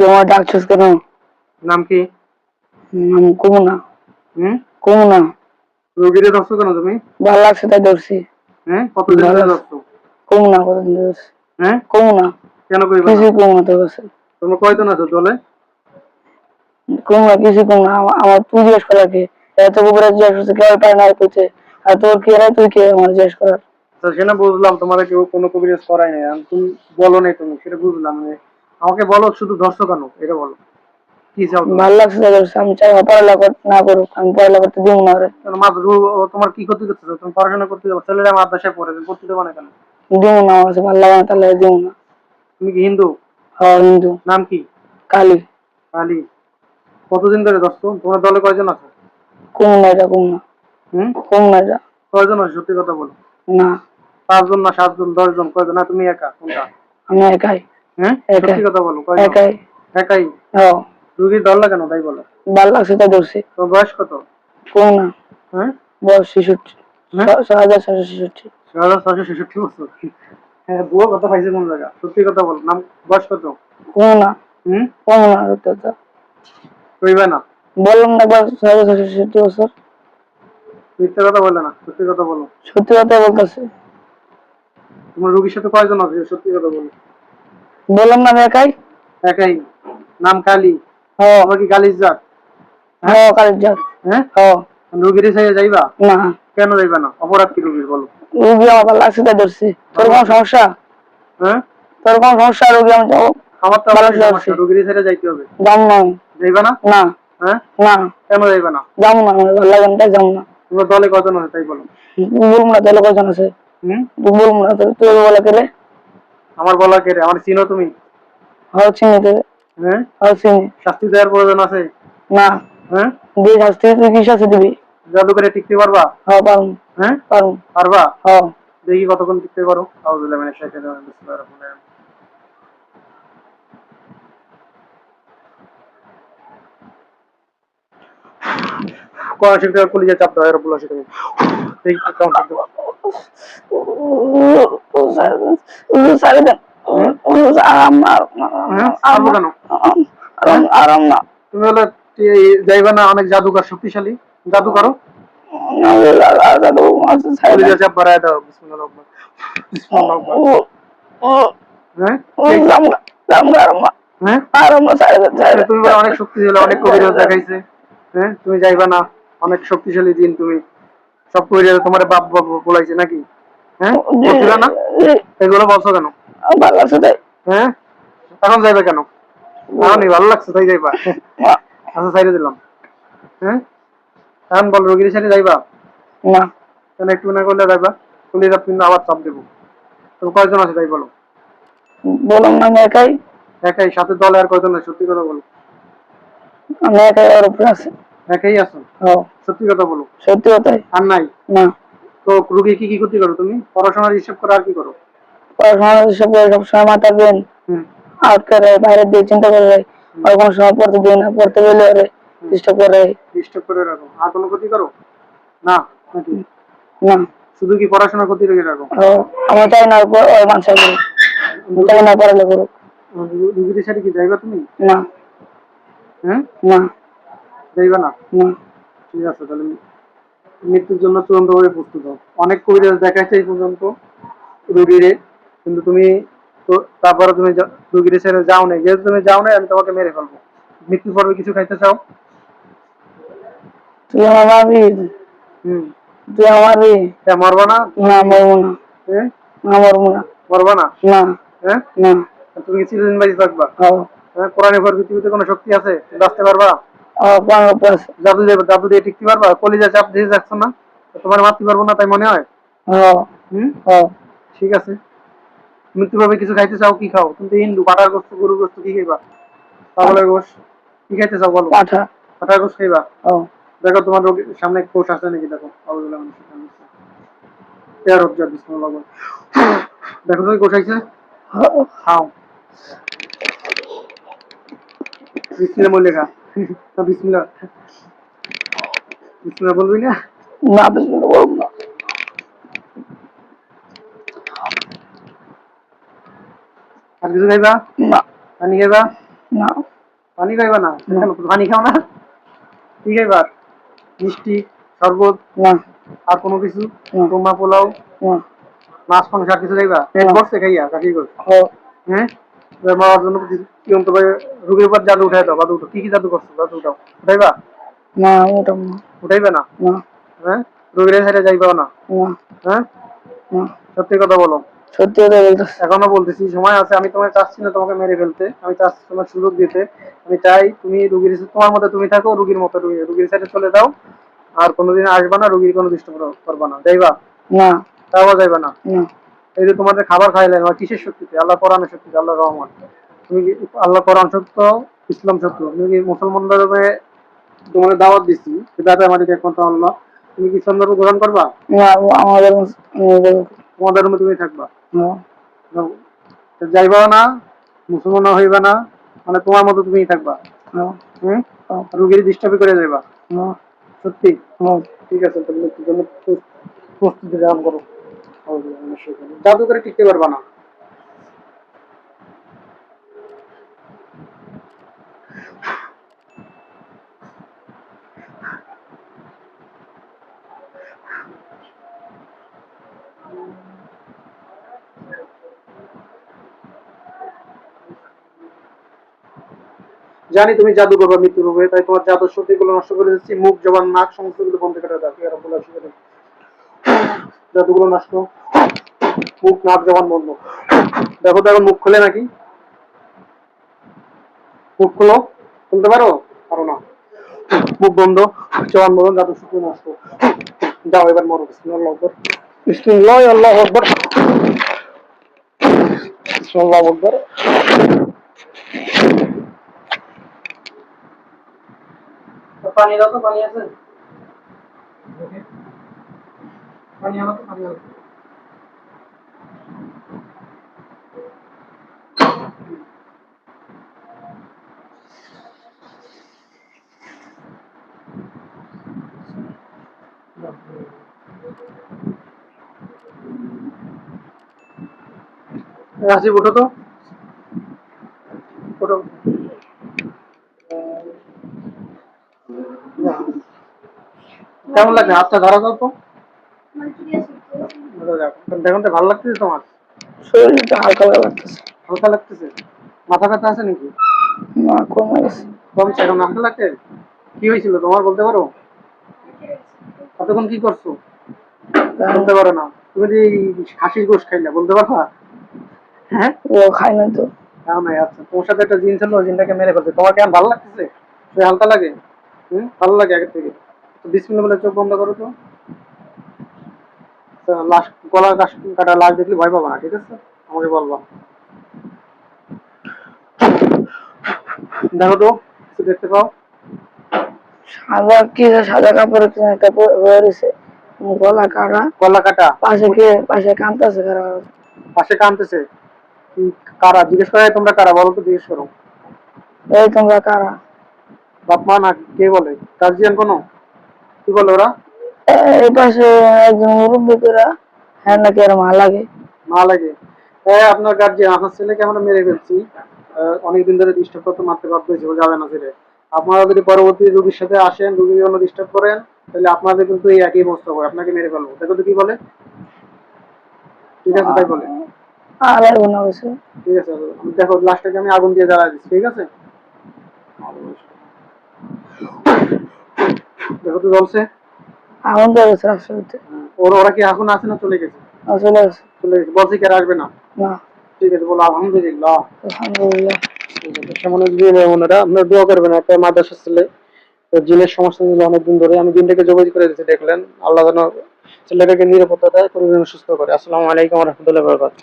তোমার ডাকছিস কেন? নাম কি? হুম কমু না হুম? কমু না রোগীরে ধরছো কেন তুমি? ভালো লাগছে তাই ধরছি। হ্যাঁ? কতদিন ধরে ধরছো? কমু কতদিন ধরছি। হ্যাঁ? কেন কইবা তোমরা কয়জন আছো দলে? আমার তুই জিজ্ঞেস করার কি এত উপরে জিজ্ঞেস করছে কেউ না আর তোর কি রে তুই কে আমার জিজ্ঞেস করার। সেটা বুঝলাম তোমাদের কেউ কোনো কবিরাজ করাই নাই। তুমি বলো নাই তুমি সেটা বুঝলাম আমাকে বলো শুধু ধরছো কেন? এটা বলো। কি চাও? ভালো লাগছে তাই আমি চাই পড়ালেখা না করুক আমি পড়ালেখা করতে দিব না রে মা রু- তোমার কি ক্ষতি করতেছো? তুমি পড়াশোনা করতে যাব ছেলেরা মাদ্রাসায় পড়ে পড়তে দেবো না কেন? দিব না আমার ভালো লাগে না তাহলে দিব না। তুমি কি হিন্দু? হ হিন্দু। নাম কি? কালী। আলী কতদিন ধরে ধরছো? তোমার দলে কয়জন আছো? কমু না এটা কমু না। হুম? কমু না এটা কয়জন আছো সত্যি কথা বলো। না। পাঁচজন না সাতজন দশজন কয়জন? না তুমি একা কোনটা? আমি একাই। হ্যাঁ। সত্যি কথা বলো একাই। ধরলা কেন তাই বলো? ভালো লাগছে তাই ধরছি। তোমার বয়স কত? কমু না। হ্যাঁ? বয়স হ্যাঁ? ছয় হাজার ছয়শো ছেষট্টি। ছয় হাজার ছয়শো ছেষট্টি বছর। হ্যাঁ বুয়ো কথা পাইছে কোন জায়গা? সত্যি কথা বলো নাম বয়স কত? না। হুম? না সত্যি কথা। কইবে না। বললাম না একবার ছয় হাজার ছয়শো ছেষট্টি বছর। মিথ্যে কথা বলে না সত্যি কথা বলো। সত্যি কথাই বলতেছে। তোমার রুগীর সাথে কয়জন আছে সত্যি কথা বলো। বললাম না একাই? একাই। নাম কালী। হ। আমার কি কালির জাত? হ কালের যাক হ্যাঁ? রুগীর সাইয়ে যাইবা? না। কেন যাইবা না? অপরাধ কি রুগীর বলো? রুগী আমার ভালো লাগছে তাই ধরছি। তোর কোনো সমস্যা? হ্যাঁ? তোর কোনো সমস্যা? রুগী আমি যাব আমার তো ভালো সমস্যা। রুগীর সাইয়ে যাইতে হবে। যাব না। যাইবা না? না। হ্যাঁ? না। কেন যাইবা না? যাব না। আমার ভালো লাগে না যাব না। তোমার দলে কজন আছে তাই বলো। বলব না তাহলে কজন আছে। হুম? বলব না। তুই বলে কেলে আমার বলা কে আমার চিনো তুমি? হাও চিনি তোকে হ্যাঁ? হাও চিনি। শাস্তি দেওয়ার প্রয়োজন আছে? না। হ্যাঁ? দিয়ে শাস্তি তুই কি শাস্তি দিবি? জাদু করে টিকতে পারবা? হ্যাঁ পারুম। পারবা? হ দেখি কতক্ষণ টিকতে পারো। আউযুবিল্লাহি মিনাশ শাইতানির রাজিম বিসমিল্লাহির রহমানির রহিম। কোরআন শরীফ কলিজা চাপ দাও রব্বুল আলামিন দেখি কেমন থাকবে সারি দেন তুমি অনেক জাদুকর শক্তিশালী তুমি যাইবা না অনেক শক্তিশালী দিন তুমি। সব তোমার বাপ বাপ বলাইছে নাকি? হ্যাঁ? বলছিল না? এগুলো বলছো কেন? ভালো লাগছে তাই। হ্যাঁ? এখন যাইবে কেন? এখনই ভালো লাগছে তাই যাইবা। আচ্ছা সাইডে দিলাম। হ্যাঁ? এখন বল রোগীর সাথে যাইবা? না। কেন একটু না করলে যাইবা? কলিজা কিন্তু আবার চাপ দেবো। তুমি কয়জন আছে তাই বলো? বললাম না আমি একাই। একাই সাথে দলে আর কয়জন আছে? সত্যি কথা বলো। আমি একাই ওর উপরে আছি। একাই আছো? সত্যি কথা বলো। সত্যি কথাই? আর নাই? না। তো রুগী কি কি ক্ষতি করো তুমি? পড়াশোনার হিসাব করে আর কি করো? পড়াশোনা সব সবসময় মাথা হুম। আউট করে বাইরে দিয়ে চিন্তা করে আর কোনো সময় পড়তে দিই না পড়তে গেলে ওরে ডিস্টার্ব করে। ডিস্টার্ব করে রাখো। আর কোনো ক্ষতি করো? না? না। শুধু কি পড়াশোনা ক্ষতি রেখে রাখো? ও আমি চাই না ওর ওর মানুষ করুক চাই না পড়ালে করুক। রুগীদের সাথে কি যাইবা তুমি? না। হ্যাঁ? না। যাইবা না। ঠিক আছে তাহলে মৃত্যুর জন্য চূড়ান্ত ভাবে প্রস্তুত হও। অনেক কবিরাজ দেখাইছে এই পর্যন্ত রুগীরে। কিন্তু তুমি তারপরে তুমি রুগীরে ছেড়ে যাও নাই। যেহেতু তুমি যাও নাই আমি তোমাকে মেরে ফেলব। মৃত্যুর পর্বে কিছু খাইতে চাও? তুই আমার মারবি হুম। তুই আমার হ্যাঁ মরবা না? না মরবো না। না মরবো না। মরবা না? না। হ্যাঁ না। তুমি কি চিরদিন বাড়ি থাকবা হ্যাঁ কোরআনের পর পৃথিবীতে কোনো শক্তি আছে? বাঁচতে পারবা? জাদু দিয়ে জাদু দিয়ে টিকতে পারবা কলিজা চাপ দিয়ে যাচ্ছ না তোমার মারতে পারব না তাই মনে হয়? হুম? ও ঠিক আছে। মৃত্যু ভাবে কিছু খাইতে চাও কি খাও? তুমি হিন্দু পাটার গোস্ত গরু গোস্ত কি খাইবা? পাগলের গোস কি খাইতে চাও বলো? পাঠা। পাটার গোস্ত খাইবা? দেখো তোমার সামনে কোষ আছে নাকি দেখো। তেরো হাজার বিসমিল্লাহ দেখো তো কোষ আইছে? খাও। বিসমিল্লাহ বলে খা। না বিসমিল্লাহ। বিসমিল্লাহ বলবি না? না বিসমিল্লাহ বলব না। আর কিছু খাইবা? না। পানি খাইবা? না। পানি খাইবা না? পানি খাও না? কি খাইবা? মিষ্টি শরবত? না। আর কোনো কিছু। তোমা পোলাও? না। মাছ মাংস আর কিছু খাইবা? পেট ভরছে খাইয়া কাকি কর হ্যাঁ। এবার মারার জন্য রুগীর উপর জাদু উঠাই দাও জাদু কি কি জাদু করছ? জাদু উঠাও। উঠাইবা? না ওটা না। উঠাইবে না? হ্যাঁ? রুগীর সাইডে না? হ্যাঁ? না। সত্যি কথা বলো। সত্যি কথা বলতেছে। এখনও বলতেছি সময় আছে আমি তোমাকে চাচ্ছি না তোমাকে মেরে ফেলতে। আমি চাচ্ছি তোমার সুযোগ দিতে। আমি চাই তুমি রুগীর তোমার মতো তুমি থাকো রুগীর মতো রুগী রুগীর সাইডে চলে যাও। আর কোনোদিন আসবা না রুগীর কোনো ডিস্টার্ব করবা না। যাইবা? না। তাও যাইবা না? না। এই যে তোমাদের খাবার খাইলেন বা কিসের শক্তিতে? আল্লাহ কোরআনের শক্তিতে আল্লাহ রহমান তুমি কি আল্লাহ কোরআন সত্য ইসলাম সত্য? তুমি কি মুসলমান ধর্মে তোমাদের দাওয়াত দিচ্ছি সেটাতে আমাদেরকে এক কথা আল্লাহ তুমি কি ইসলাম ধর্ম গ্রহণ করবা? আমাদের তোমার ধর্মে তুমি থাকবা। যাইবাও না মুসলমান হইবা না মানে তোমার মতো তুমি থাকবা। রুগীর ডিস্টার্বই করে যাইবা। সত্যি? ঠিক আছে প্রস- প্রস্তুতি গ্রহণ করো। জাদু করে টিকতে পারবা না। জানি তুমি জাদু করবা মৃত্যু রূপে তাই তোমার জাদু শক্তি গুলো নষ্ট করে দিচ্ছি, মুখ, জবান, নাক সমস্তগুলো বন্ধ করে দাও। আছে বলে জাদুগুলো নষ্ট। মুখ নাক জবান বন্ধ। দেখো দেখো মুখ খুলে নাকি? মুখ খুলো। খুলতে পারো? পারো না। মুখ বন্ধ। জবান বন্ধ জাদু শক্তি নষ্ট। যাও এবার মরো। বিসমিল্লাহ, আল্লাহ আকবর। বিসমিল্লাহ পানি দাও তো, পানি আছে? পানি তো পানি আনো। রাশি উঠো তো। উঠো কেমন লাগছে? হাতটা ধরা দাও তো। দেখুন তো ভালো লাগতেছে তোমার? শরীরটা হালকা হালকা লাগতেছে। হালকা লাগতেছে? মাথা ব্যথা আছে নাকি? না কমে গেছে। কমছে এখন হালকা লাগছে কি হয়েছিল তোমার বলতে পারো? কতক্ষণ কি করছ? বলতে পারো না। তুমি যে খাসির গোশ খাইলা বলতে পারবা? হ্যাঁ? ও খাই না তো। তাও নাই আচ্ছা তোমার সাথে একটা জিন ছিল জিনটাকে মেরে ফেলছে। তোমার কেমন ভালো লাগতেছে? হালকা লাগে? হুম? ভালো লাগে আগের থেকে। তো বিসমিল্লাহ বলে চোখ বন্ধ করো তো। লাশ গলা কাশ কাটা লাশ দেখলে ভয় পাবা না ঠিক আছে? আমাকে বলবা। দেখো তো কিছু দেখতে পাও? সাদা কি সাদা কাপড় একটা রয়েছে? গলা কাটা। গলা কাটা? পাশে কে পাশে কান্তাছে কারা? পাশে কানতেছে কি কারা? জিজ্ঞেস করে তোমরা কারা? বলো তো জিজ্ঞেস করো। এই তোমরা কারা? বাপ মা না কে বলে? গার্জিয়ান কোনো? কি বলে ওরা? এই পাশে একজন মুরব্বী করে হ্যাঁ নাকি আর মা লাগে? মা লাগে। হ্যাঁ আপনার গার্জিয়ান আপনার ছেলেকে আমরা মেরে ফেলছি। অনেকদিন ধরে ডিস্টার্ব করতে মারতে বাধ্য হয়েছে যাবে না ছেলে। আপনারা যদি পরবর্তী রোগীর সাথে আসেন রোগী জন্য ডিস্টার্ব করেন তাহলে আপনাদের কিন্তু এই একই অবস্থা হবে। আপনাকে মেরে ফেলব। দেখো তো কি বলে। ঠিক আছে তাই বলে। ঠিক আছে দেখো লাস্টটাকে আমি আগুন দিয়ে জ্বালা দিচ্ছি ঠিক আছে? দেখো তো জ্বলছে এখন ওর ওরা কি এখন আছে না চলে গেছে? চলে গেছে। চলে গেছে। বলছে কি আর আসবে না? না। ঠিক আছে বলো আলহামদুলিল্লাহ। আলহামদুলিল্লাহ। আপনার দোয়া করবেন একটা মাদ্রাসা ছেলে জিনের সমস্যা অনেকদিন ধরে আমি দিনটাকে করে দেখলেন। আল্লাহ যেন ছেলেটাকে নিরাপত্তা দেয় সুস্থ করে। আসসালামু আলাইকুম রহমতুল্লাহ বরকাত